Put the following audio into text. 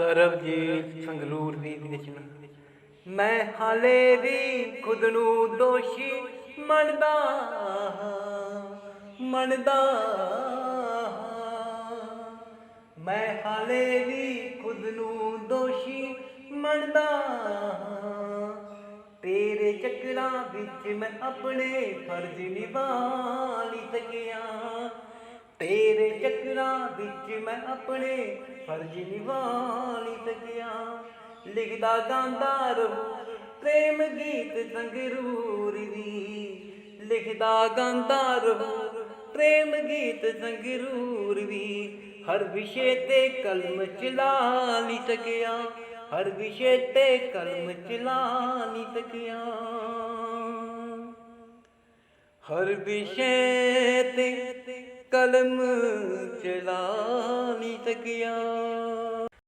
ਸਰਬਜੀਤ ਸੰਗਰੂਰ ਦੀ ਰਚਨਾ ਮੈਂ ਹਾਲੇ ਵੀ ਖੁਦ ਨੂੰ ਦੋਸ਼ੀ ਮੰਨਦਾ ਹਾਂ, ਮੰਨਦਾ ਮੈਂ ਹਾਲੇ ਵੀ ਖੁਦ ਨੂੰ ਦੋਸ਼ੀ ਮੰਨਦਾ ਹਾਂ। ਤੇਰੇ ਚੱਕਰਾਂ ਵਿੱਚ ਮੈਂ ਆਪਣੇ ਫਰਜ਼ ਨਿਭਾ ਚੱਕਰਾਂ ਵਿੱਚ ਮੈਂ ਆਪਣੇ ਫਰਜ਼ ਨਿਭਾ ਨਹੀਂ ਸਕਿਆ ਲਿਖਦਾ ਗਾਂਦਾ ਰਹੂ, ਪ੍ਰੇਮ ਗੀਤ ਸੰਗਰੂਰ ਦੀ ਲਿਖਦਾ ਗਾਂਦਾ ਰਹੂ, ਪ੍ਰੇਮ ਗੀਤ ਸੰਗਰੂਰ ਵੀ। ਹਰ ਵਿਸ਼ੇ ਤੇ ਕਲਮ ਚਲਾ ਨਹੀਂ ਸਕਿਆ ਹਰ ਵਿਸ਼ੇ ਤੇ ਕਲਮ ਚਲਾ ਨਹੀਂ ਸਕਿਆ ਹਰ ਵਿਸ਼ੇ ਕਲਮ ਚਲਾ ਨਹੀਂ ਸਕਿਆ